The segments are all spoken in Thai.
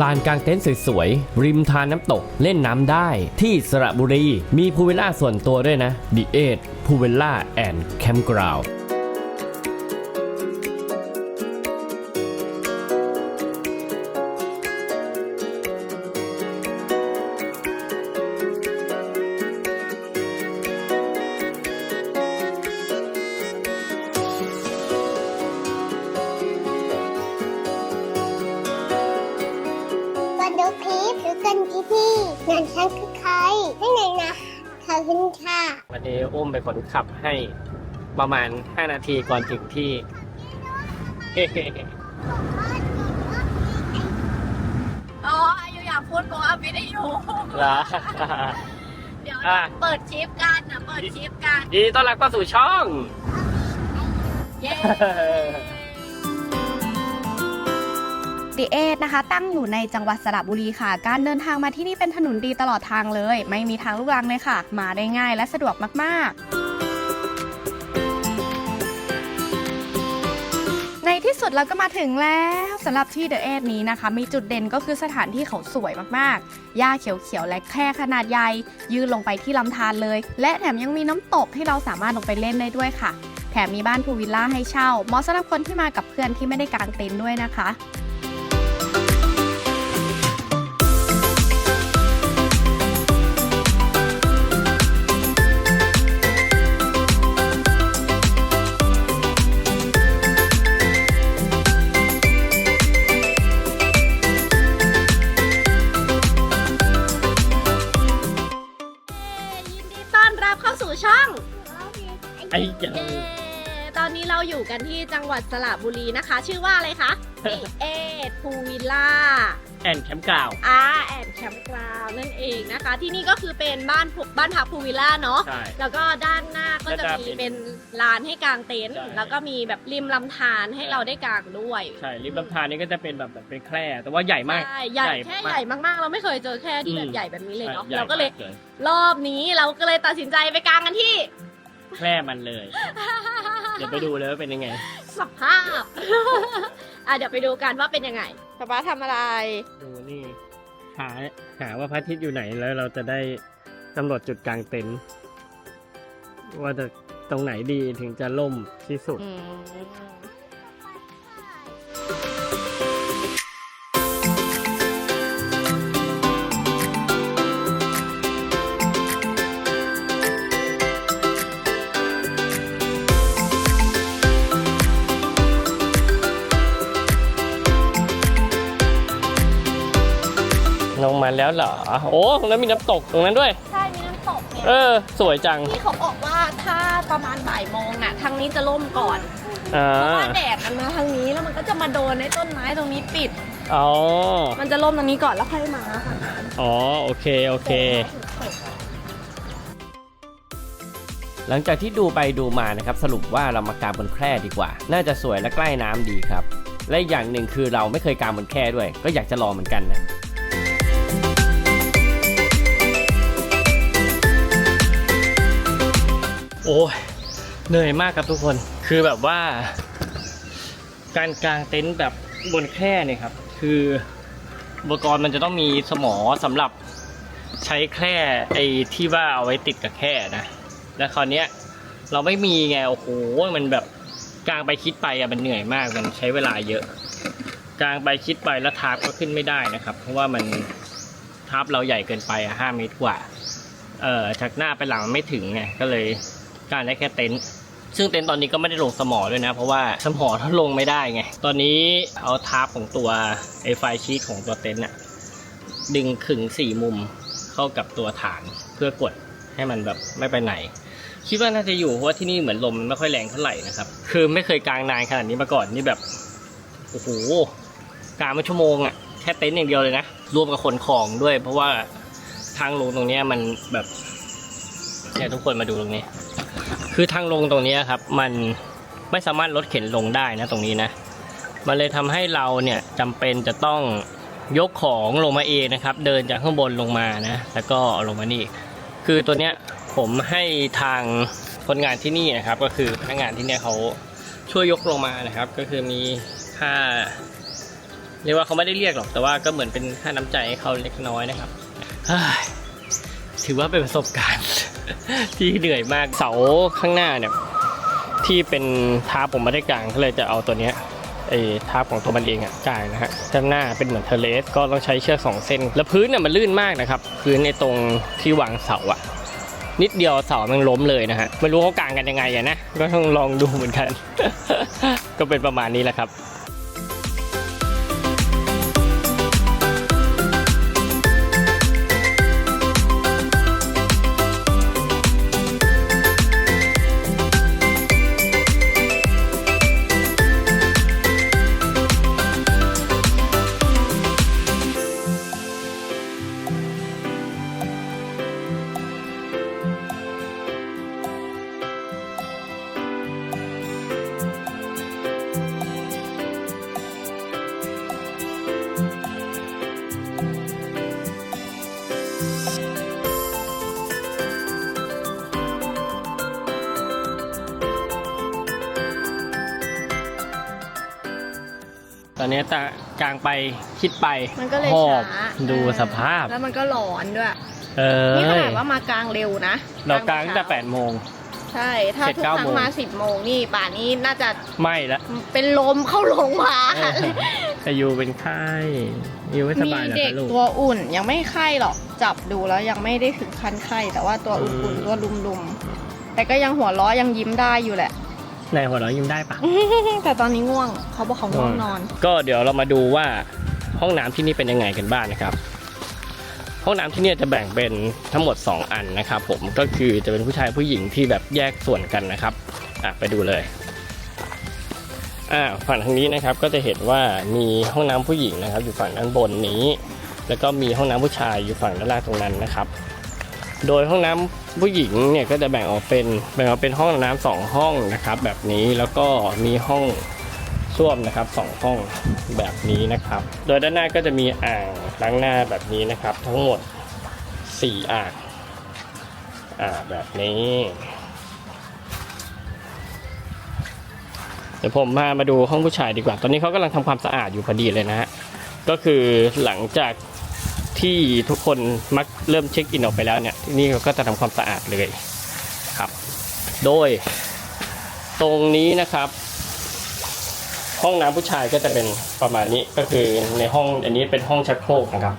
ลานกลางเต็นท์สวยๆ ริมทานน้ำตกเล่นน้ำได้ ที่สระบุรี มีพูเวล่าส่วนตัวด้วยนะ The 8 Pool Villa and Campground กัน ค่ะวันนี้อุ้มเป็นคนขับให้ประมาณ 5 นาทีก่อนถึงที่ อ๋ออยู่อยากพูดโกอัพวิดีโอละเดี๋ยวอะ เปิดคลิปกันนะเปิดคลิปกัน ยินดีต้อนรับเข้าสู่ช่อง เย้ ดิเอทนะคะ ตั้งอยู่ในจังหวัดสระบุรีค่ะ การเดินทางมาที่นี่เป็นถนนดีตลอดทางเลย ไม่มีทางลูกรังเลยค่ะ มาได้ง่ายและสะดวกมาก ๆในที่สุดเราก็มาถึงแล้วสำหรับที่เดอะเอทนี้นะคะ มีจุดเด่นก็คือสถานที่เขาสวยมากๆหญ้าเขียวๆและแค่ขนาดใหญ่ยืนลงไปที่ลำธารเลย และแถมยังมีน้ำตกให้เราสามารถลงไปเล่นได้ด้วยค่ะ แถมมีบ้านพูลวิลล่าให้เช่าเหมาะสำหรับคนที่มากับเพื่อนที่ไม่ได้กางเต็นท์ด้วยนะคะ วัดสระบุรีนะคะ ชื่อว่าอะไรคะดิเอทพูวิลล่า แอนแคมป์กล่าว อาแอนแคมป์กราวนั่นเองนะคะ ที่นี่ก็คือเป็นบ้านบ้านพักพูวิลล่าเนาะใช่ แล้วก็ด้านหน้าก็จะด้านหน้ามีเป็นลานให้กางเต็นท์ใช่ แล้วก็มีแบบริมลำธารให้ใช่เราได้กางด้วยใช่ริมลำธารนี่ก็จะเป็นแบบแบบเป็นแคร่ แต่ว่าใหญ่มาก ใช่ใหญ่ใหญ่แค่มากใหญ่มากๆ เราไม่เคยเจอแค่ที่แบอืบมใหญ่แบบนี้เลยเนาะใหญ่เราก็เลยมากรอบนี้เราก็เลยตัดสินใจไปกางกันที่ แคร่มันเลย เดี๋ยวไปดูเลยว่าเป็นยังไง สภาพ อะเดี๋ยวไปดูกันว่าเป็นยังไงป๊าป๊าทำอะไร ดูนี่ หาหาว่าพระอาทิตย์อยู่ไหนแล้วเราจะได้กำหนดจุดกลางเต็นท์ว่าจะตรงไหนดีถึงจะล่มที่สุด อืม มาแล้วเหรอ โอ้แล้วมีน้ำตกตรงนั้นด้วย ใช่ มีน้ำตกเนี่ยเออ สวยจังที่เขาบอกว่าถ้าประมาณบ่ายโมงอะทางนี้จะล่มก่อน อ่าเพราะว่าแดดมันมาทางนี้แล้วมันก็จะมาโดนในต้นไม้ตรงนี้ปิด อ๋อ มันจะล่มตรงนี้ก่อนแล้วค่อยมาค่ะอ๋อ โอเค โอเค หลังจากที่ดูไปดูมานะครับ สรุปว่าเรามากางบนแคร่ดีกว่า น่าจะสวยและใกล้น้ำดีครับ และอีกอย่างหนึ่งคือเราไม่เคยกางบนแคร่ด้วย ก็อยากจะลองเหมือนกันนะ โอ้ยเหนื่อยมากครับทุกคนคือแบบว่า การกางเต็นท์แบบบนแคร่เนี่ยครับ คืออุปกรณ์มันจะต้องมีสมอสำหรับใช้แคร่ไอ้ที่ว่าเอาไว้ติดกับแคร่นะแล้วคราวเนี้ยเราไม่มีไงโอ้โหมันแบบกางไปคิดไปอะมันเหนื่อยมากมันใช้เวลาเยอะกางไปคิดไปแล้วทาร์ปก็ขึ้นไม่ได้นะครับ เพราะว่ามันทาร์ปเราใหญ่เกินไปอะห้าเมตรกว่า เอ่อจากหน้าไปหลังไม่ถึงไงก็เลย กางได้แค่เต็นท์ซึ่งเต็นท์ตอนนี้ก็ไม่ได้ลงสมอด้วยนะ เพราะว่าสมอถ้าลงไม่ได้ไง ตอนนี้เอาทาร์ปของตัวไอไฟชีตของตัวเต็นท์อะดึงขึงสี่มุมเข้ากับตัวฐานเพื่อกดให้มันแบบไม่ไปไหน คิดว่าน่าจะอยู่เพราะว่าที่นี่เหมือนลมไม่ค่อยแรงเท่าไหร่นะครับ คือไม่เคยกลางนานขนาดนี้มาก่อนนี่แบบโอ้โหกลางมาชั่วโมงอะแค่เต็นท์อย่างเดียวเลยนะรวมกับขนของด้วย เพราะว่าทางลงตรงนี้มันแบบเนี่ยทุกคนมาดูตรงนี้ คือทางลงตรงนี้ครับ มันไม่สามารถรถเข็นลงได้นะตรงนี้นะ มันเลยทำให้เราเนี่ยจำเป็นจะต้องยกของลงมาเองนะครับ เดินจากข้างบนลงมานะ แล้วก็ลงมานี่ คือตัวเนี้ยผมให้ทางคนงานที่นี่นะครับ ก็คือพนักงานที่เนี่ยเขาช่วยยกลงมานะครับ ก็คือมีผ้าเรียกว่าเขาไม่ได้เรียกหรอกแต่ว่าก็เหมือนเป็นค่าน้ำใจให้เขาเล็กน้อยนะครับถือว่าเป็นประสบการณ์ ที่เหนื่อยมากเสาข้างหน้าเนี่ยที่เป็นท้าผมไม่ได้กลางก็เลยจะเอาตัวเนี้ยไอ้ทาของตัวมันเองอะกลางนะฮะด้านหน้าเป็นเหมือนเทเลสก็ต้องใช้เชือกสองเส้น แล้วพื้นเนี่ยมันลื่นมากนะครับ พื้นในตรงที่วางเสาอะนิดเดียวเสามันล้มเลยนะฮะ ไม่รู้เขากางกันยังไงอะนะ ก็ต้องลองดูเหมือนกัน ก็เป็นประมาณนี้แหละครับ อนนี้ตากลางไปคิดไปมันก็เลยหอบช้าดูสภาพ แล้วมันก็ร้อนด้วยเออนี่ขนาดว่ามากลางเร็วนะเรากลางตั้งแต่แปดโมงใช่ ถ้าเจ็ดทุกเก้าครั้งโมงมาสิบโมงนี่ป่านนี้น่าจะไม่ละเป็นลมเข้าโรงพยาบาลแต่ยูเป็นไข้ยูไม่สมีบายเหรอเด็กคะลูกตัวอุ่นยังไม่ไข้หรอกจับดูแล้วยังไม่ได้ถึงขั้นไข้แต่ว่าตัวอุ่นๆตัวลุมๆแต่ก็ยังหัวล้อยังยิ้มได้อยู่แหละ ในหัวเราะยิ้มได้ปะ แต่ตอนนี้ง่วงเขาบอกเขาง่วงนอน ก็เดี๋ยวเรามาดูว่าห้องน้ำที่นี่เป็นยังไงกันบ้างนะครับ ห้องน้ำที่เนี่ยจะแบ่งเป็นทั้งหมด 2 อันนะครับ ผมก็คือจะเป็นผู้ชายผู้หญิงที่แบบแยกส่วนกันนะครับอะไปดูเลยอ่าฝั่งทางนี้นะครับก็จะเห็นว่ามีห้องน้ำผู้หญิงนะครับ อยู่ฝั่งด้านบนนี้ แล้วก็มีห้องน้ำผู้ชายอยู่ฝั่งด้านล่างตรงนั้นนะครับ โดยห้องน้ำผู้หญิงเนี่ยก็จะแบ่งออกเป็นแบ่งออกเป็นห้องน้ำสองห้องนะครับ แบบนี้แล้วก็มีห้องส้วมนะครับสองห้องแบบนี้นะครับ โดยด้านหน้าก็จะมีอ่างล้างหน้าแบบนี้นะครับ ทั้งหมด 4 อ่างอ่าแบบนี้เดี๋ยวผมพามาดูห้องผู้ชายดีกว่า ตอนนี้เขากำลังทำความสะอาดอยู่พอดีเลยนะฮะก็คือหลังจาก ที่ทุกคนมักเริ่มเช็คอินออกไปแล้วเนี่ยที่นี่เขาก็จะทำความสะอาดเลยครับ โดยตรงนี้นะครับ ห้องน้ำผู้ชายก็จะเป็นประมาณนี้ก็คือในห้องอันนี้เป็นห้องชักโครกนะครับ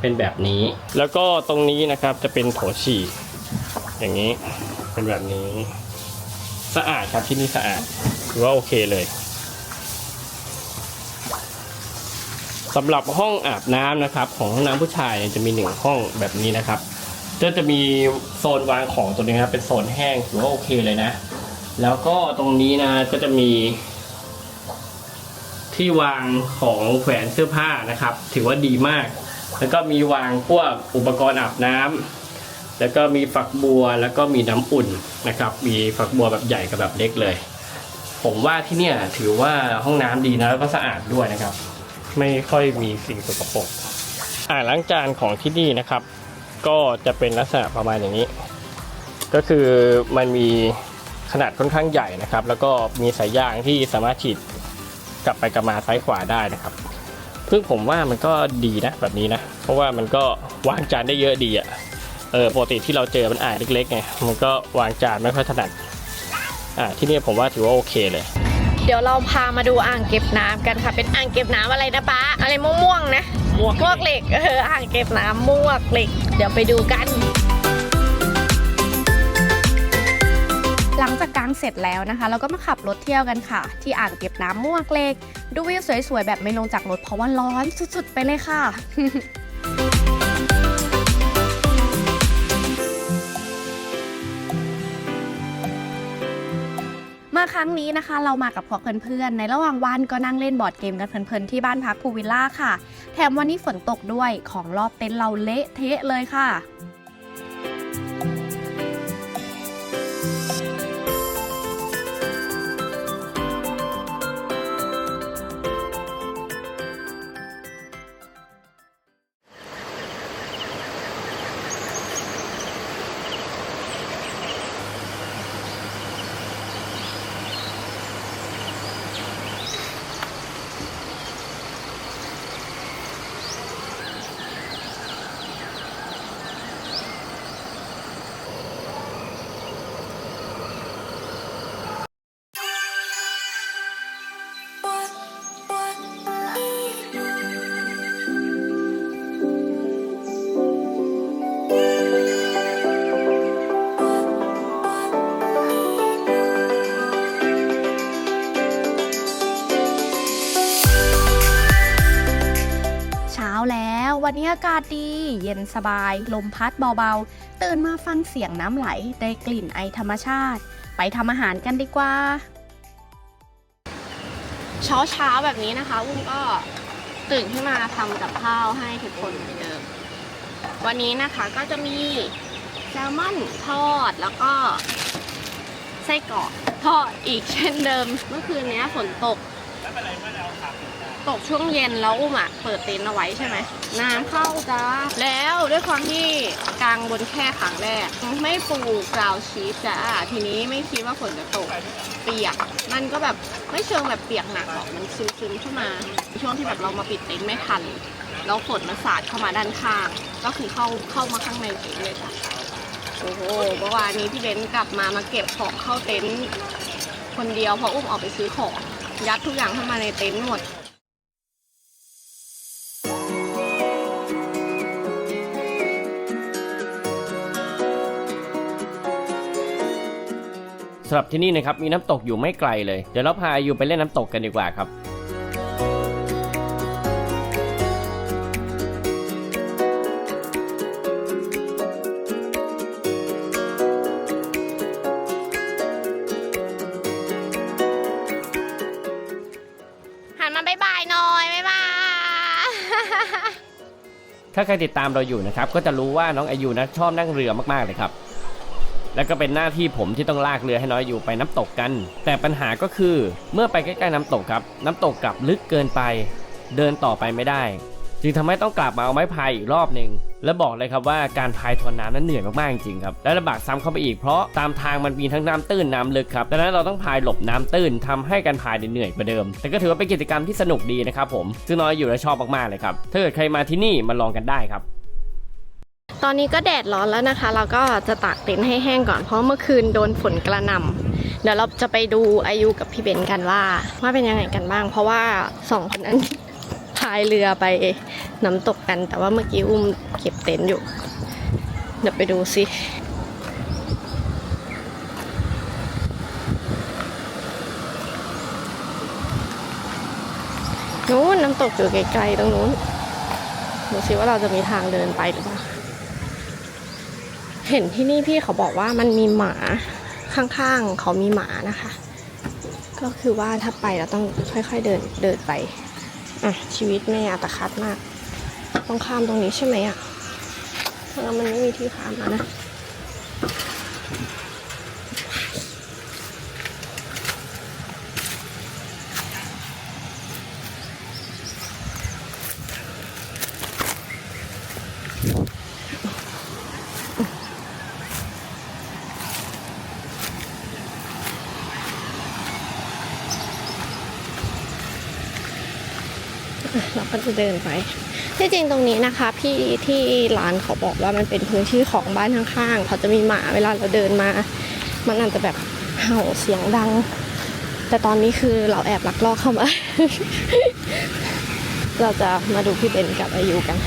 เป็นแบบนี้ แล้วก็ตรงนี้นะครับจะเป็นโถฉี่อย่างนี้เป็นแบบนี้ สะอาดครับที่นี่สะอาดถือว่าโอเคเลย สำหรับห้องอาบน้ำนะครับ ของห้องน้ำผู้ชายจะมีหนึ่งห้องแบบนี้นะครับก็จะมีโซนวางของตัวนี้ครับเป็นโซนแห้งถือว่าโอเคเลยนะ แล้วก็ตรงนี้นะก็จะมี ที่วางของแขวนเสื้อผ้านะครับ ถือว่าดีมาก แล้วก็มีวางพวกอุปกรณ์อาบน้ำแล้วก็มีฝักบัวแล้วก็มีน้ำอุ่นนะครับ มีฝักบัวแบบใหญ่กับแบบเล็กเลย ผมว่าที่เนี่ยถือว่าห้องน้ำดีนะแล้วก็สะอาดด้วยนะครับ ไม่ค่อยมีสิ่งสกปรกอ่างล้างจานของที่นี่นะครับ ก็จะเป็นลักษณะประมาณอย่างนี้ ก็คือมันมีขนาดค่อนข้างใหญ่นะครับ แล้วก็มีสายยางที่สามารถฉีดกลับไปกลับมาซ้ายขวาได้นะครับซึ่งผมว่ามันก็ดีนะแบบนี้นะ เพราะว่ามันก็วางจานได้เยอะดีอะ่ะเออปกติที่เราเจอมันอ่างเล็กๆไงมันก็วางจานไม่ค่อยถนัดอ่าที่นี่ผมว่าถือว่าโอเคเลย ดี๋ยวเราพามาดูอ่างเก็บน้ำกันค่ะ เป็นอ่างเก็บน้ำอะไรนะป้าอะไรม่วงๆนะม่วงมวกเหล็กเอออ่างเก็บน้ำมวกเหล็ก เดี๋ยวไปดูกันหลังจากกางเสร็จแล้วนะคะ เราก็มาขับรถเที่ยวกันค่ะ ที่อ่างเก็บน้ำมวกเหล็ก ดูวิวสวยๆ แบบไม่ลงจากรถเพราะว่าร้อนสุดๆ ไปเลยค่ะ มาครั้งนี้นะคะเรามากับพวกเพื่อนๆ ในระหว่างวันก็นั่งเล่นบอร์ดเกมกันเพลินๆ ที่บ้านพักภูวิลล่าค่ะ แถมวันนี้ฝนตกด้วยของรอบเต็นท์เราเละเทะเลยค่ะ วันนี้อากาศดี เย็นสบาย ลมพัดเบาๆ ตื่นมาฟังเสียงน้ำไหล ได้กลิ่นไอธรรมชาติ ไปทำอาหารกันดีกว่า เช้าเช้าแบบนี้นะคะอุ้มก็ตื่นขึ้นมาทำกับข้าวให้ทุกคนเหมือนเดิม วันนี้นะคะก็จะมีแซลมอนทอดแล้วก็ไส้กรอกทอดอีกเช่นเดิม เมื่อคืนนี้ฝนตก ตกช่วงเย็นแล้วอุ้มอะเปิดเต็นท์เอาไว้ใช่ไหมน้ำเข้าจ้า แล้วด้วยความที่กลางบนแค่ครั้งแรก ไม่ปูกราวชีสจ้า ทีนี้ไม่คิดว่าฝนจะตกเปียก มันก็แบบไม่เชิงแบบเปียกหนักหรอกมันซึมๆเข้ามา ช่วงที่แบบเรามาปิดเต็นท์ไม่ทันแล้วฝนมันสาดเข้ามาด้านข้าง ก็คือเข้าเข้ามาข้างในเต็นท์เลยจ้ะโอ้โหเมื่อวานนี้พี่เบนกลับมามาเก็บของเข้าเต็นท์คนเดียวเพราะอุ้มออกไปซื้อของยัดทุกอย่างเข้ามาในเต็นท์หมด สำหรับที่นี่นะครับมีน้ำตกอยู่ไม่ไกลเลย เดี๋ยวเราพาอายูไปเล่นน้ำตกกันดีกว่าครับหันมาบายบายหน่อยบายบายถ้าใครติดตามเราอยู่นะครับ ก็จะรู้ว่าน้องอายุนะชอบนั่งเรือมากๆเลยครับ แล้วก็เป็นหน้าที่ผมที่ต้องลากเรือให้น้องอายุไปน้ำตกกัน แต่ปัญหาก็คือเมื่อไปใกล้ๆน้ำตกครับ น้ำตกกลับลึกเกินไป เดินต่อไปไม่ได้ จึงทำให้ต้องกลับมาเอาไม้พายอีกรอบหนึ่งและบอกเลยครับว่าการพายทวนน้ำนั้นเหนื่อยมากๆจริงครับและลำบากซ้ำเข้าไปอีกเพราะตามทางมันมีทั้งน้ำตื้นน้ำลึกครับดังนั้นเราต้องพายหลบน้ำตื้นทำให้การพายเนี่ยเหนื่อยกว่าเดิม แต่ก็ถือว่าเป็นกิจกรรมที่สนุกดีนะครับผมซึ่งน้อยอยู่และชอบมากๆเลยครับถ้าเกิดใครมาที่นี่มาลองกันได้ครับ ตอนนี้ก็แดดร้อนแล้วนะคะ เราก็จะตากเต็นท์ให้แห้งก่อนเพราะเมื่อคืนโดนฝนกระหน่ำเดี๋ยวเราจะไปดูอายุกับพี่เบนกันว่าว่าเป็นยังไงกันบ้าง เพราะว่าสองคนนั้นพายเรือไปน้ำตกกัน แต่ว่าเมื่อกี้อุ้มเก็บเต็นท์อยู่ เดี๋ยวไปดูสินู้นน้ำตกอยู่ไกลๆตรงนู้นดูสิว่าเราจะมีทางเดินไปหรือเปล่า เห็นที่นี่พี่เขาบอกว่ามันมีหมาข้างๆเขามีหมานะคะ ก็คือว่าถ้าไปเราต้องค่อยๆเดินเดินไปอะชีวิตแม่อัตคัดมาก ต้องข้ามตรงนี้ใช่ไหมอะแล้วมันไม่มีที่ข้ามนะ เราก็จะเดินไปที่จริงตรงนี้นะคะ พี่ที่ร้านเขาบอกว่ามันเป็นพื้นที่ของบ้านข้างๆเขาจะมีหมาเวลาเราเดินมา มันอาจจะแบบเห่าเสียงดัง แต่ตอนนี้คือเราแอบลักลอบเข้ามา เราจะมาดูพี่เบนกับอายุกัน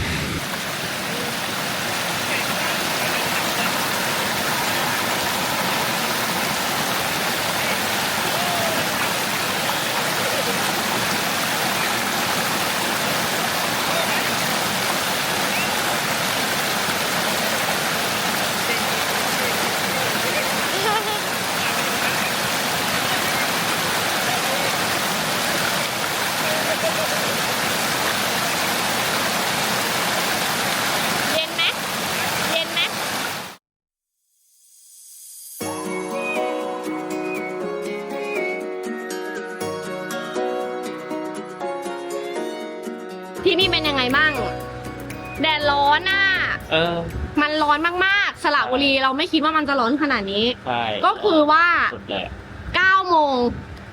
เออมันร้อนมากๆ สระบุรีเราไม่คิดว่ามันจะร้อนขนาดนี้ ใช่ก็คือว่าสุดเลย9โมง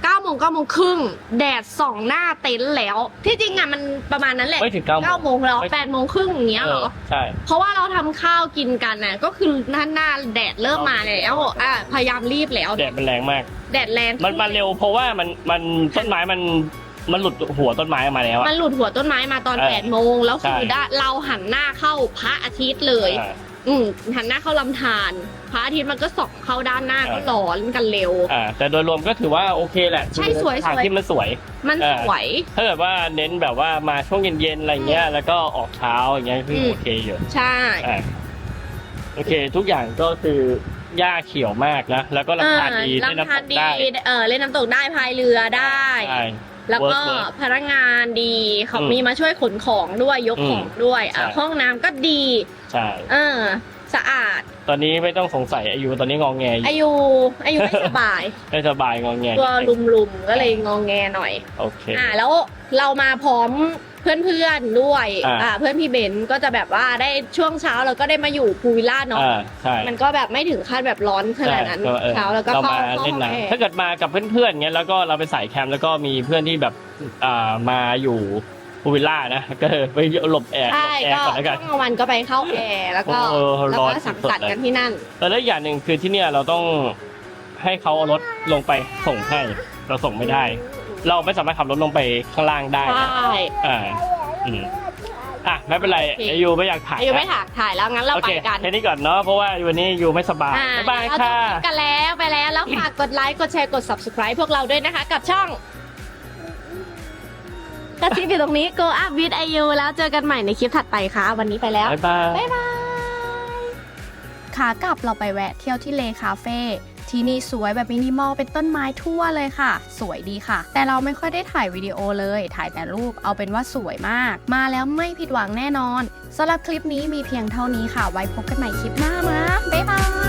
9โมง9โมงครึ่งแดดส่องหน้าเต็นท์แล้ว ที่จริงอะมันประมาณนั้นแหละไม่ถึงเก้าโมง9โมงแล้วไม่8โมงครึ่งอย่างเงี้ยเหรอใช่เพราะว่าเราทำข้าวกินกันน่ะก็คือหน้าหน้าแดดเริ่มมาแล้วอะพยายามรีบแล้วแดดมันแรงมาก แดดแรงมันมาเร็วเพราะว่ามันมันต้นไม้มัน มันหลุดหัวต้นไม้ออกมาแล้วอะ มันหลุดหัวต้นไม้มาตอนเออ8โมงแล้วคือใช่ ได้เราหันหน้าเข้าพระอาทิตย์เลย อ่า อืมหันหน้าเข้าลำธารพระอาทิตย์มันก็ส่องเข้าด้านหน้าอ่าก็ร้อนกันเร็ว อ่าแต่โดยรวมก็ถือว่าโอเคแหละใช่สวยทางสวยที่มันสวย มันเออ สวย ถ้าเกิดว่าเน้นแบบว่ามาช่วงเย็นๆอะไรเงี้ย แล้วก็ออกเช้าอย่างเงี้ยคืออม โอเคอยู่ใช่ อ่าโอเค ทุกอย่างก็คือหญ้าเขียวมากนะแล้วก็ลำธารดีเออเล่นลำธารน้ำตกดีได้เออเล่นน้ำตกได้พายเรือได้ ใช่ แล้วก็เวิร์กเวิร์กพนักงานดีเขาอืมมีมาช่วยขนของด้วยยกอืมของด้วยอะใช่ ห้องน้ำก็ดี ใช่ เออ สะอาด ตอนนี้ไม่ต้องสงสัยอายุตอนนี้งองแงอยู่อายุอายุไม่สบาย ไม่สบายงองแงตัวลุมๆก็เลยงองแงหน่อย โอเค อ่าแล้วเรามาพร้อมเพื่อนๆด้วย อ่า อ่าเพื่อนพี่เบนซ์ก็จะแบบว่าได้ช่วงเช้าเราก็ได้มาอยู่พูลวิลล่าเนาะ อ่าใช่มันก็แบบไม่ถึงขั้นแบบร้อนขนาดนั้นใช่ก็ออเช้าแล้วก็เราเข้ามาเข้าเล่นห้องแอน้ำร์ถ้าเกิดมากับเพื่อนๆเงี้ยแล้วก็เราไปสายแคมป์แล้วก็มีเพื่อนที่แบบอ่ามาอยู่ พูลวิลล่านะก็ไปหลบแอร์หลใช่บแอร์ก็ก่อนแล้วกัน ช่วงกลางวันก็ไปเข้าแอร์แล้วก็โอ้โหแล้วร้อก็นสังสุดๆสรรค์เลย กันที่นั่น แล้วอีกอย่างหนึ่งคือที่เนี่ยเราต้องให้เขาเอารถลงไปส่งให้เราส่งไม่ได้ เราไม่สามารถขับรถลงไปข้างล่างได้ใช่นะอ่าอืมอะไม่เป็นไรโอเคอายุไม่อยากถ่ายอายุไม่นะถ่ายถ่ายแล้วงั้นเราโอไปเคกันแค่นี้ก่อนเนาะเพราะว่าวันนี้อายูไม่สบายอ่าบ๊ายบายเราจค่ะ บคลิปกันแล้วไปแล้วแล้วฝากกดไลค์กดแชร์กด subscribe พวกเราด้วยนะคะ กับช่อง กระซิบอยู่ตรงนี้ go up with IU แล้วเจอกันใหม่ในคลิปถัดไปค่ะ วันนี้ไปแล้ว บ๊ายบาย บ๊ายบายขากลับเราไปแวะเที่ยวที่เลคาเฟ่ที่นี่สวยแบบมินิมอลเป็นต้นไม้ทั่วเลยค่ะ สวยดีค่ะ แต่เราไม่ค่อยได้ถ่ายวิดีโอเลย ถ่ายแต่รูปเอาเป็นว่าสวยมาก มาแล้วไม่ผิดหวังแน่นอนสำหรับคลิปนี้มีเพียงเท่านี้ค่ะ ไว้พบกันใหม่คลิปหน้านะบ๊ายบาย